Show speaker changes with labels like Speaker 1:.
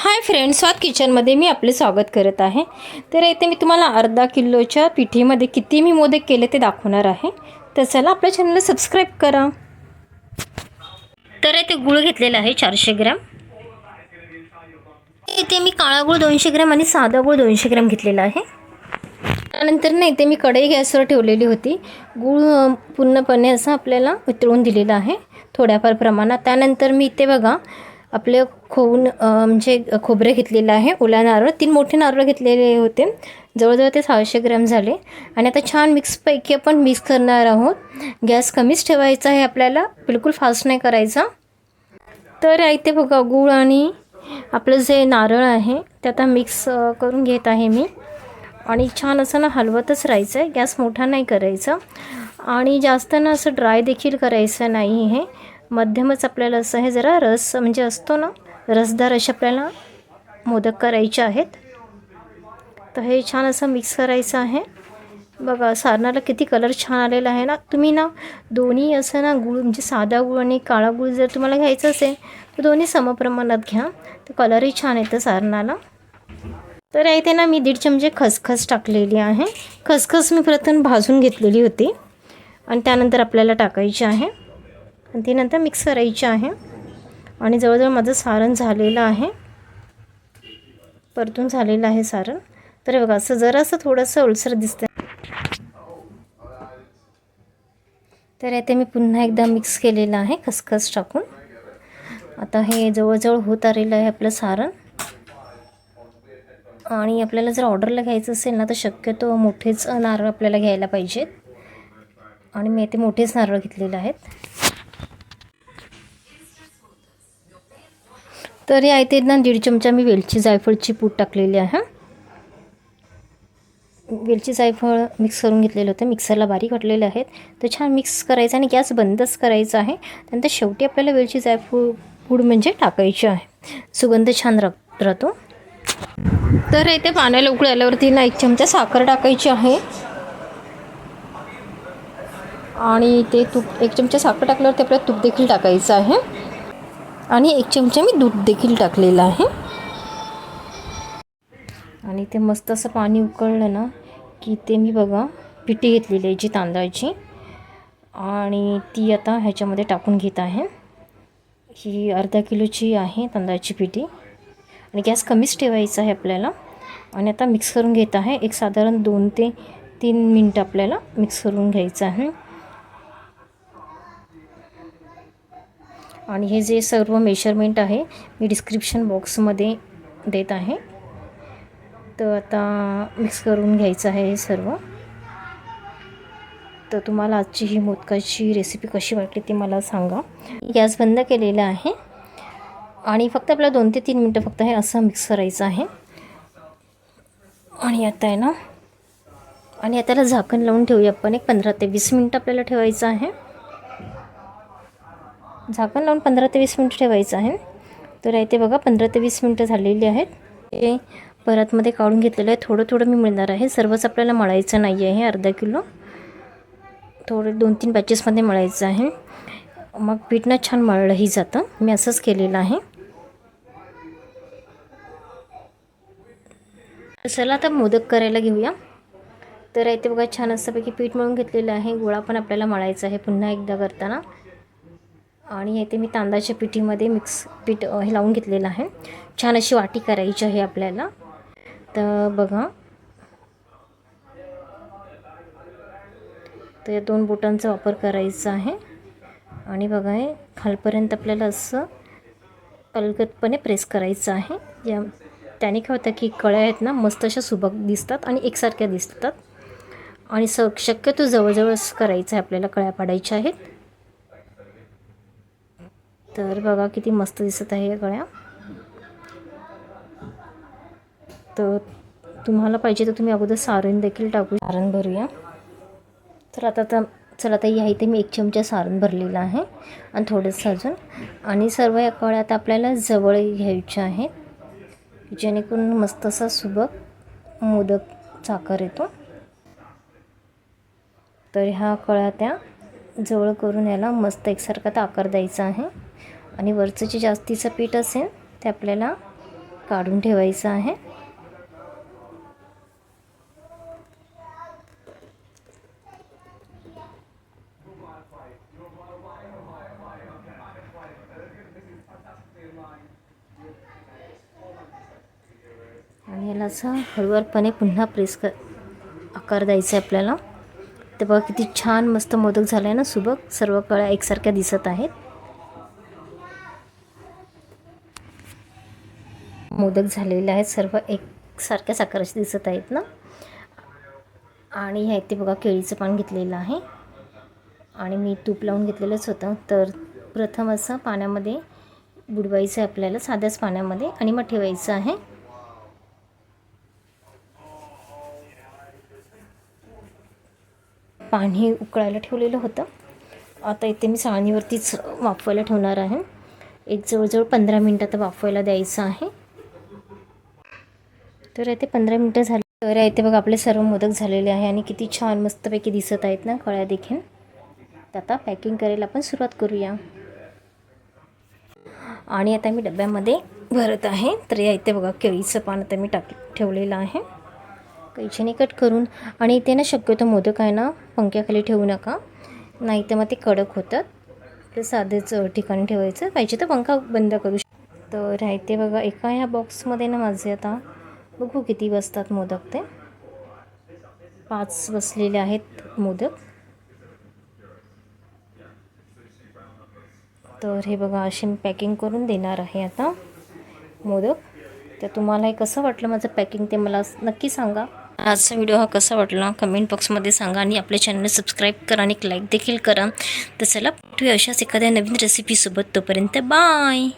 Speaker 1: Hi friends स्वाद किचनमध्ये मी आपले स्वागत करत आहे. तर इथे मी तुम्हाला अर्धा किलोच्या पिठीमध्ये किती मी मोदक केले ते दाखवणार आहे. तर चला आपल्या चॅनलला सबस्क्राईब करा. तर इथे गुळ घेतलेला आहे चारशे ग्रॅम. इथे मी काळा गुळ दोनशे ग्रॅम आणि साधा गुळ दोनशे ग्रॅम घेतलेला आहे. त्यानंतर ना इथे मी कढई गॅसवर ठेवलेली होती. गूळ पूर्णपणे असं आपल्याला उतळून दिलेलं आहे थोड्याफार प्रमाणात. त्यानंतर मी इथे बघा आपले खोवून म्हणजे खोबरे घेतलेलं आहे ओला नारळ तीन मोठे नारळ घेतलेले होते. जवळजवळ ते सहाशे ग्रॅम झाले. आणि आता छान मिक्सपैकी आपण मिक्स करणार आहोत. गॅस कमीच ठेवायचा आहे आपल्याला. बिलकुल फास्ट नाही करायचा. तर इथे बघा गूळ आणि आपलं जे नारळ आहे ते आता मिक्स करून घेत आहे मी. आणि छान असं ना हलवतच राहायचं आहे गॅस मोठा नाही करायचा. आणि जास्त ना असं ड्राय देखील करायचं नाही हे. मध्यमच आपल्याला असं हे जरा रस म्हणजे असतो ना रसदार असे आपल्याला मोदक करायचे आहेत. तर हे छान असं मिक्स करायचं आहे. बघा सारणाला किती कलर छान आलेला आहे ना. तुम्ही ना दोन्ही असं ना गुळ म्हणजे साधा गुळ आणि काळा गुळ जर तुम्हाला घ्यायचं असेल तर दोन्ही समप्रमाणात घ्या. तर कलरही छान येतं सारणाला. तर इथे ना मी दीड चमचे खसखस टाकलेली आहे. खसखस मी प्रथम भाजून घेतलेली होती. आणि त्यानंतर आपल्याला टाकायची आहे. आणि ती नंतर मिक्स करायची आहे. आणि जवळजवळ माझं सारण झालेलं आहे. परतून झालेलं आहे सारण. तर हे बघा असं जरासं थोडंसं ओलसर दिसतं तर इथे मी पुन्हा एकदा मिक्स केलेलं आहे खसखस टाकून. आता हे जवळजवळ होत आलेलं आहे आपलं सारण. आणि आपल्याला जर ऑर्डरला घ्यायचं असेल ना तर शक्यतो मोठेच नारळ आपल्याला घ्यायला पाहिजेत. आणि मी ते मोठेच नारळ घेतलेले आहेत. तर या इथे ना दीड चमचा मी वेलची जायफळची पूड टाकलेली आहे. वेलची जायफळ मिक्स करून घेतलेलं होतं. मिक्सरला बारीक वाटलेले आहेत. तर छान मिक्स करायचं आणि गॅस बंदच करायचा आहे. त्यानंतर शेवटी आपल्याला वेलची जायफळ पूड म्हणजे टाकायची आहे. सुगंध छान राहतो. तर इथे पाण्याला उकळल्यावरती ना एक चमचा साखर टाकायची आहे. आणि ते तूप एक चमचा साखर टाकल्यावरती आपल्याला तूप देखील टाकायचं आहे. आणि एक चमचा मी दूध देखील टाकलेलं आहे. आणि ते मस्त असं पाणी उकळलं ना की ते मी बघा पिठी घेतलेली आहे जी तांदळाची. आणि ती आता ह्याच्यामध्ये टाकून घेत आहे. ही अर्धा किलोची आहे तांदळाची पिठी. आणि गॅस कमीच ठेवायचा आहे आपल्याला. आणि आता मिक्स करून घेत आहे. एक साधारण दोन ते तीन मिनटं आपल्याला मिक्स करून घ्यायचं आहे. आणि हे जे सर्व मेजरमेंट आहे मी डिस्क्रिप्शन बॉक्समध्ये देत आहे. तर आता मिक्स करून घ्यायचं आहे हे सर्व. तर तुम्हाला आजची ही मोदकाची रेसिपी कशी वाटली ती मला सांगा. गॅस बंद केलेला आहे. आणि फक्त आपल्याला दोन ते तीन मिनटं फक्त हे असं मिक्स करायचं आहे. आणि आता आहे ना आणि आता झाकण लावून ठेवूया आपण. एक पंधरा ते वीस मिनटं आपल्याला ठेवायचं आहे. झाकण लावून पंधरा ते वीस मिनटं ठेवायचं आहे. तर इथे बघा पंधरा ते वीस मिनटं झालेली आहेत. ते परतमध्ये काढून घेतलेलं आहे. थोडं थोडं मी मिळणार आहे. सर्वच आपल्याला मळायचं नाही आहे अर्धा किलो. थोडं दोन तीन बॅचेसमध्ये मळायचं आहे. मग पीठ ना छान मळलंही जातं. मी असंच केलेलं आहे. चला आता मोदक करायला घेऊया. तर इथे बघा छान असंपैकी पीठ मळून घेतलेलं आहे. गोळा पण आपल्याला मळायचा आहे पुन्हा एकदा करताना. आणि इथे मी तांदळाच्या पिठीमध्ये मिक्स पीठ हे लावून घेतलेलं आहे. छान अशी वाटी करायची आहे आपल्याला. तर बघा. तर या दोन बोटांचा वापर करायचा आहे. आणि बघा हे खालपर्यंत आपल्याला असं अलगदपणे प्रेस करायचं आहे. या त्याने काय होतं की कळ्या आहेत ना मस्त अशा सुबक दिसतात आणि एकसारख्या दिसतात. आणि स शक्यतो जवळजवळच करायचं आहे आपल्याला कळ्या पाडायच्या आहेत. तर बघा किती मस्त दिसत आहे या कळ्या तर तुम्हाला पाहिजे तर तुम्ही अगोदर सारण देखील टाकू सारण भरूया. तर आता तर चला आता या इथे मी एक चमचा सारण भरलेलं आहे आणि थोडंसं अजून. आणि सर्व या कळ्या आता आपल्याला जवळ घ्यायच्या आहेत. जेणेकरून मस्त असा सुबक मोदक साखर येतो. तर ह्या कळ्या त्या जवळ करून याला मस्त एकसारखा आता आकार द्यायचा आहे. आणि वरचं जे जास्तीचं पीठ असेल ते आपल्याला काढून ठेवायचं आहे. आणि याला असं हळूवारपणे पुन्हा प्रेस कर आकार द्यायचा आहे आपल्याला. ते बघा किती छान मस्त मोदक झाला आहे ना सुबक. सर्व कळ्या एकसारख्या दिसत आहेत. मोदक झालेले आहेत. सर्व एकसारख्या साखराचे दिसत आहेत ना? आणि ह्या इथे बघा केळीचं पान घेतलेलं आहे. आणि मी तूप लावून घेतलेलंच होतं. तर प्रथम असं पाण्यामध्ये बुडवायचं आहे आपल्याला साध्याच पाण्यामध्ये. आणि मग ठेवायचं आहे. पाणी उकळायला ठेवलेलं होतं. आता इथे मी चाळणीवरतीच वाफवायला ठेवणार आहे. एक जवळजवळ पंधरा मिनटं तर वाफवायला द्यायचं आहे. तर येथे पंधरा मिनटं झाली. तर येथे बघा आपले सर्व मोदक झालेले आहे आणि किती छान मस्तपैकी दिसत आहेत ना कळ्या देखील. तर आता पॅकिंग करायला आपण सुरुवात करूया. आणि आता मी डब्यामध्ये भरत आहे. तर या इथे बघा केळीचं पान आता मी टाक ठेवलेलं आहे. कैचीने कट करून. आणि इथे ना शक्यतो मोदक आहे ना पंख्याखाली ठेवू नका. नाही तर मग ते कडक होतात. ते साधेच ठिकाणी ठेवायचं. पाहिजे तर पंखा बंद करू शक तर राहते बघा एका ह्या बॉक्समध्ये ना माझे आता बघू किती बसतात मोदक ते. पाच बसलेले आहेत मोदक. तर हे बघा असे मी पॅकिंग करून देणार आहे आता मोदक. तर तुम्हाला हे कसं वाटलं माझं पॅकिंग ते मला नक्की सांगा. आजचा व्हिडिओ हा कसा वाटला कमेंट बॉक्समध्ये सांगा आणि आपल्या चॅनल सबस्क्राईब करा आणि लाईक देखील करा. तर चला भेटूया अशाच एखाद्या नवीन रेसिपीसोबत तोपर्यंत बाय